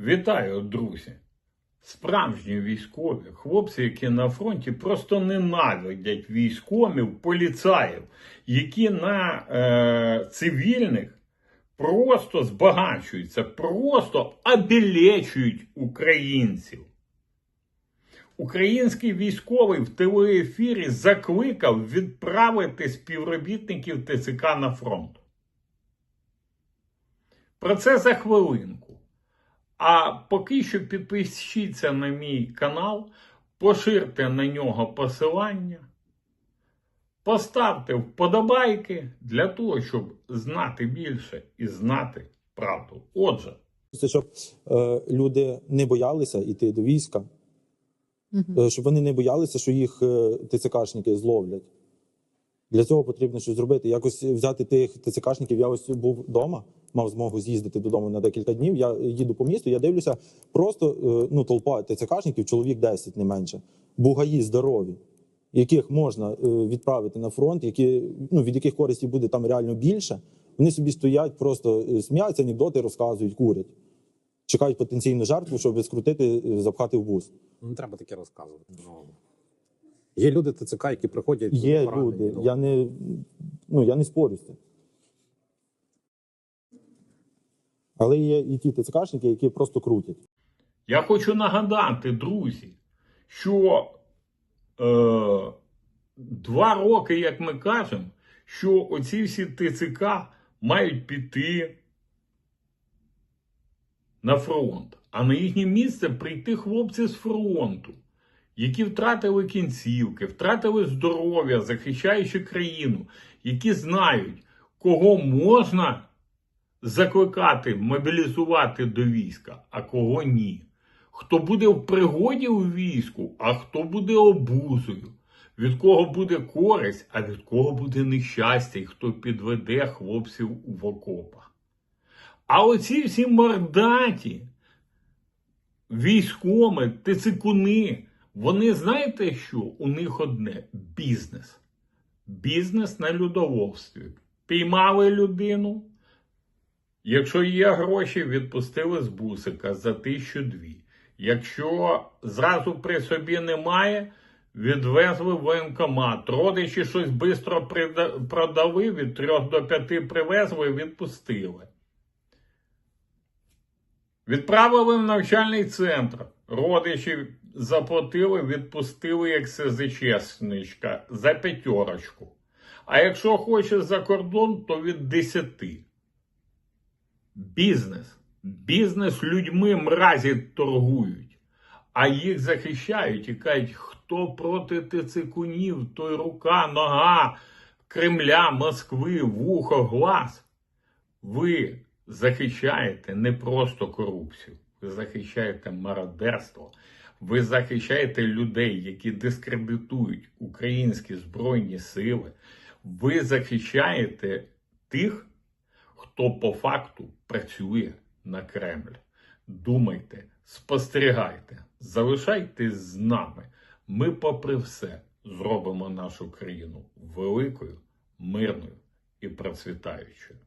Вітаю, друзі! Справжні військові, хлопці, які на фронті просто ненавидять військових, поліцаїв, які на е, цивільних просто збагачуються, просто обілечують українців. Український військовий в телеефірі закликав відправити співробітників ТЦК на фронт. Про це за хвилинку. А поки що підпишіться на мій канал, поширте на нього посилання, поставте вподобайки для того, щоб знати більше і знати правду. Отже, Це щоб е, люди не боялися йти до війська, е, щоб вони не боялися, що їх е, ТЦКшники зловлять. Для цього потрібно щось зробити. Якось взяти тих ТЦКшників. Я ось був вдома, мав змогу з'їздити додому на декілька днів. Я їду по місту, я дивлюся, просто е, ну, толпа ТЦКшників, чоловік 10, не менше. Бугаї здорові, яких можна е, відправити на фронт, які, ну, від яких користі буде там реально більше. Вони собі стоять, просто е, сміються, анекдоти розказують, курять. Чекають потенційну жертву, щоб скрутити, запхати в бус. Не треба таке розказувати. Ну, є люди ТЦК, які приходять. Є люди. Я не, ну, я не спорю з цим. Але є і ті ТЦКшники, які просто крутять. я хочу нагадати, друзі, що е, два роки, як ми кажемо, що оці всі ТЦК мають піти на фронт, а на їхнє місце прийти хлопці з фронту, які втратили кінцівки, втратили здоров'я, захищаючи країну, які знають, кого можна закликати, мобілізувати до війська, а кого ні. Хто буде в пригоді у війську, а хто буде обузою, від кого буде користь, а від кого буде нещастя, і хто підведе хлопців в окопах. А оці всі мордаті, військоми, тицикуни, вони знаєте що? У них одне бізнес. Бізнес на людоловстві. Піймали людину. Якщо є гроші, відпустили з бусика за тисячу дві. Якщо зразу при собі немає, відвезли в воєнкомат. Родичі щось швидко продали, від трьох до п'яти привезли, відпустили. Відправили в навчальний центр. Родичі заплатили, відпустили як СЗЧСничка за п'ятерочку. А якщо хоче за кордон, то від десяти. Бізнес. Бізнес людьми мразі торгують, а їх захищають і кажуть, хто проти тицикунів, той рука, нога Кремля, Москви, вухо, глаз. Ви захищаєте не просто корупцію, ви захищаєте мародерство, ви захищаєте людей, які дискредитують українські збройні сили. Ви захищаєте тих, хто по факту працює на Кремль. Думайте, спостерігайте, залишайтесь з нами. Ми, попри все, зробимо нашу країну великою, мирною і процвітаючою.